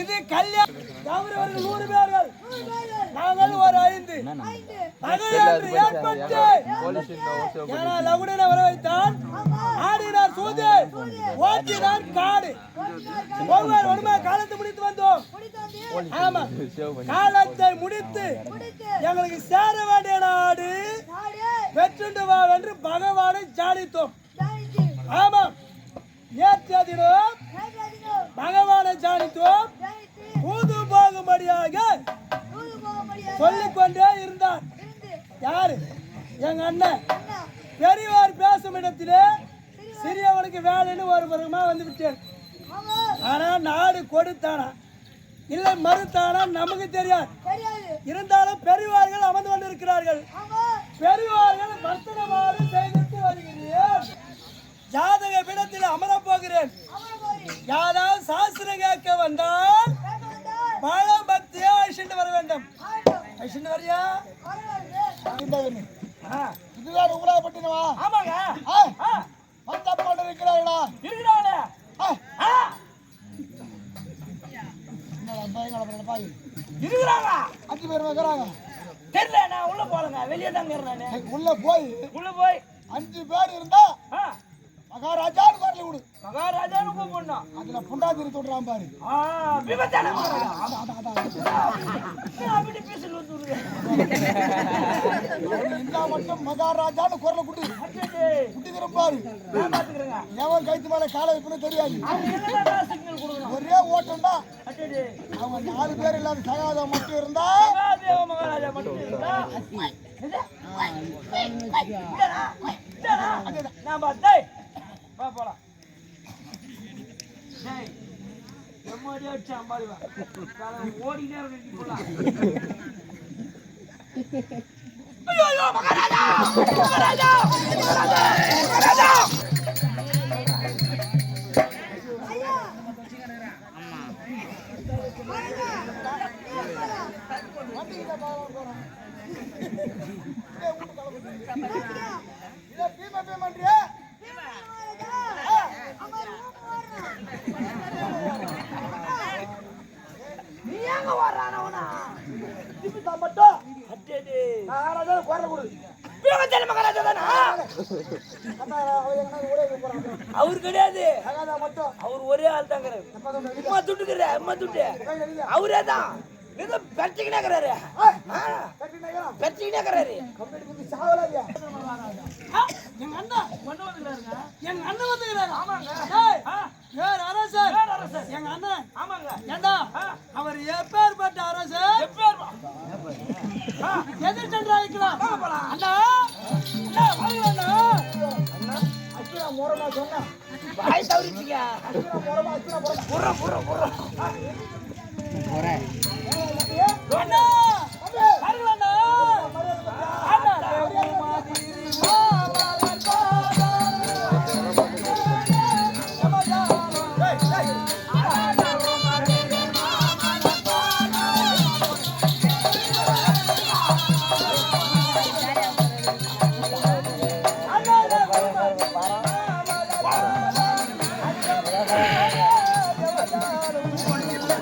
இது கல்யாணம். கௌரவர்கள் நூறு பேர்கள். நாங்கள் ஒரு ஐந்து. லகுடனை வர வைத்தான் ஆடினார் சூது. ஓட்டினார் காடு. ஒவ்வொரு ஒருமை காலத்தை முடித்து வந்தோம். ஆமா. காலத்தை முடித்து எங்களுக்கு சேர வேண்டிய நாடு பெற்றுண்டு வா என்று பகவானை ஜாயிச்சு. ஆமா. நேற்றைய தினம் பகவானை தூது போகும்படியாக சொல்லிக்கொண்டே இருந்தார். இருந்து, யாரு? எங்க அண்ணன். அண்ணா, பெரியவர் பேசும் இடத்திலே சிறியவனுக்கு வேலைன்னு ஒரு பருவமா வந்து விட்டேன் ஆனா நாடு கொடுத்தானா? இல்லை மறுத்தானா? நமக்கு தெரியாது. இருந்தாலும் பெரியவார்கள் அமர்ந்து கொண்டிருக்கிறார்கள். பெரியவார்கள் வர்த்தனமாறு செய்திட்டு வருகிறேன் ஜாதக பீடத்தில் அமரப் போகிறேன். யாராவது சாஸ்திரம் கேட்க வந்தால் கேட்க வந்தால், பழ பக்தியா அழிச்சுட்டு வர வேண்டும். அழிச்சுட்டு வரியா. இதுதான் உங்களாப்பட்டினவா ஆமாங்க. வந்த போட்டு இருக்கிறார்களா இருக்கிறாங்க இருக்கிறாங்க அஞ்சு பேர் இருக்கிறாங்க. தெரியல நான் உள்ள போலங்க வெளியே தாங்க இருந்தேன். உள்ள போய். உள்ள போய். அஞ்சு பேர் இருந்தா மகாராஜான்னு குரல் விடு மகாராஜான்னு கூப்பிடணும் அதுல புண்டாதிரி தொடுறான் பாரு இருந்தா மட்டும் மகாராஜான்னு குரலை குட்டு அச்சச்சே, குட்டிக்கிறோம் பாரு. எவன் கைத்து மேல காலை வைக்கணும் தெரியாது? ஒரே ஓட்டம் தான் அவங்க நாலு பேர் இல்லாத சகாதம் மட்டும் இருந்தா மகாராஜா மட்டும் இருந்தா? நான் பார்த்தேன். வா போலாம். டேய், எம்மாடி அடிச்சான் பாரு ஓடினே இருக்கு போலாம். ஐயோ, மகாராஜா! மகாராஜா! மகாராஜா! மகாராஜா! நீ எங்க வர்றான் அவனா? திமித்தா மட்டும் அச்சச்சே. மகாராஜா குரல் கொடு பீமசேன மகாராஜா தானா? அவர் கிடையாது. அவர் ஒரே ஆள் தாங்கிறாரு அம்மா துட்டுக்கிற அம்மா துட்டு. அவரே தான். ஏதோ இருக்கிறாரு. கம்பெனி குத்தி சாவலாதியா எங்க அண்ணா கொண்டு வந்துக்கிறாருங்க. எங்க அண்ணன் வந்துக்கிறாரு. ஆமாங்க. ஏய் அரசர். எங்க அண்ணன். ஆமாங்க. ஏண்டா. அவர் எப்பேற்பட்ட அரசர் எதிர் சென்றாய்க்கலாம் வாங்க போலாம். அண்ணா. அண்ணா வாங்க அண்ணா. அக்கிரா மோரமா சொன்னா. வாய் தவறிச்சிங்க அக்கிரா மோரமா அக்கிரா மோரமா. புற புற புற அண்ணா.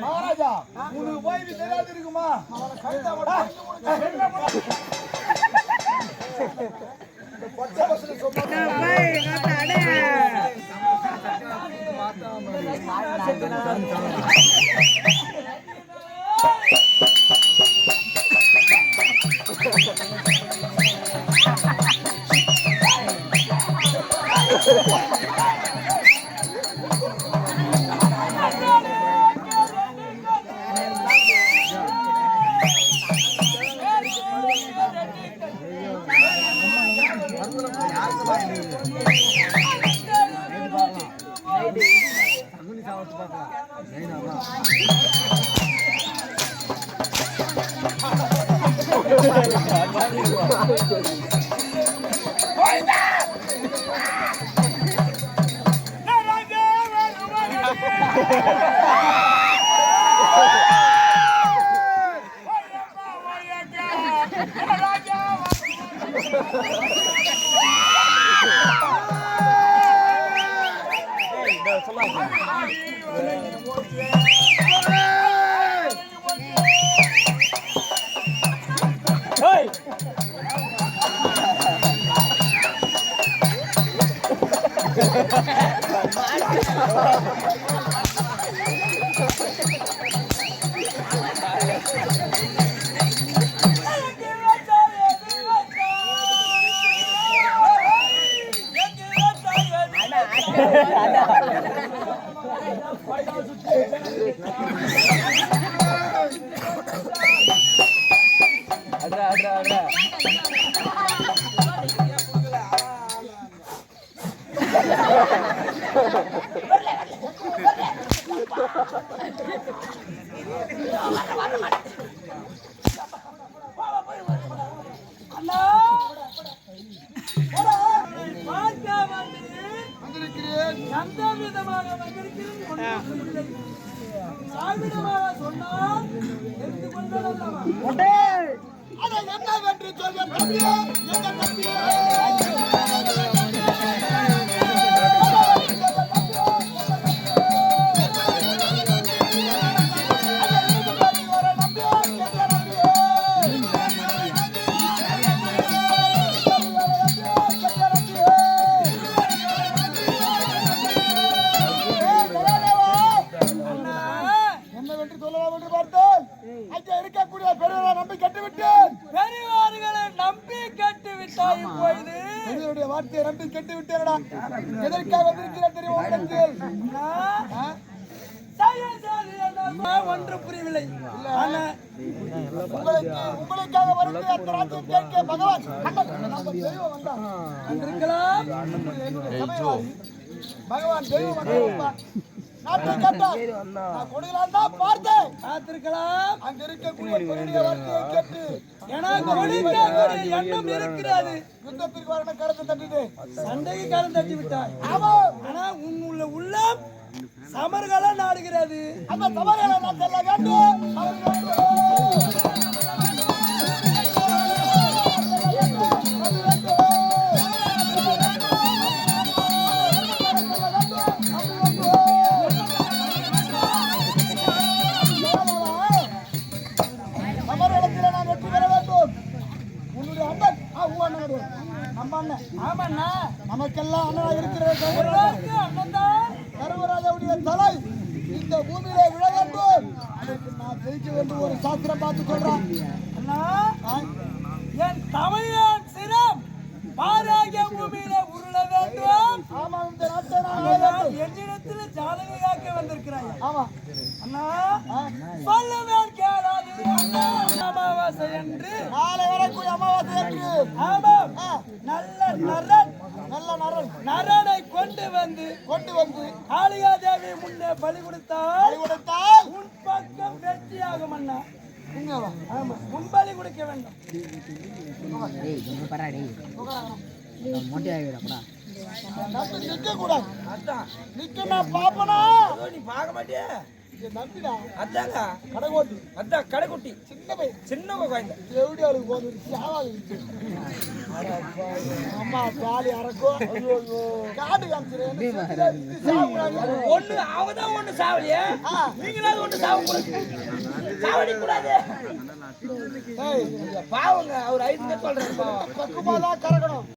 மகாராஜா உனக்கு போய் தெரியாது இருக்குமா Thank you. வச்சு பார்க்கலாம் மெயின் அதான் அண்ணா சொன்னால் தெரிந்து கொள்ளலாம் அதை என்னவென்று சொல்ல தம்பியே தம்பியே எதற்காக வந்திருக்கிறேன் தெரியுமா உங்களுக்கு ஒன்று புரியவில்லை. உங்களுக்கு உங்களுக்காக வருகிற அந்த ராஜ்யம் கேட்க பகவான். வந்திருக்கலாம். பகவான் தெய்வம். நாட்டை கேட்டார் நான் கொடுக்கலாம் தான் பார்த்தேன். பார்த்திருக்கலாம். அங்க இருக்கக்கூடிய பெருடைய வார்த்தையை கேட்டு ஏன்னா கொடுக்கக்கூடிய எண்ணம் இருக்கிறது. யுத்தத்திற்கு வர கருத்தை தட்டிட்டு. சண்டைக்கு கரம் தட்டி விட்டாய். ஆமா. ஆனா உன் உள்ள உள்ளம் சமர்களை நாடுகிறது. அந்த தவறுகளை நான் செல்ல வேண்டும். நம்ம அண்ணன் ஆமாண்ணா. நமக்கெல்லாம் அண்ணனா இருக்கிற சர்வராஜாவுடைய தலை இந்த பூமியிலே விழ வேண்டும். அதற்கு நான் ஜெயிக்க வேண்டும் ஒரு சாஸ்திரம் பார்த்து சொல்றான் அண்ணா? என் தமிழன் சிரம் பாராகிய பூமியில உருள வேண்டும். ஆமா இந்த நாட்டை. என்னிடத்தில் ஜாதகையாக்க வந்திருக்கிறாய். ஆமா. அண்ணா? சொல்லுவேன் கேளாது அண்ணா அமாவாசை என்று. நாளை வரக்கூடிய அமாவாசை என்று ஆமாம் ஆ, நல்ல நரன் நல்ல நரன். நரனை கொண்டு வந்து கொண்டு வந்து காளிகா தேவி முன்னே பலி கொடுத்தால் பலி கொடுத்தால் உன் பக்கம் வெற்றியாகும் அண்ணா. உண்மையாவா? ஆமா உன் பலி கொடுக்க வேண்டும். நிக்க கூடாது நிக்க நான் பாப்பனா நீ பார்க்க நம்பிடா அதாங்க கடைகோட்டி. அதான் கடைக்குட்டி. சின்ன பையன். சின்ன குழந்தை எப்படி அவளுக்கு போகுது? அம்மா காலி அறக்கும் காடு காமிச்சிருக்கேன் ஒண்ணு அவதான் ஒண்ணு சாவலியே. நீங்களாவது ஒண்ணு சாவ சாவடி கூடாது. பாவங்க அவர் ஐந்து சொல்றாரு பாவம். பக்குமா தான் கறக்கணும்.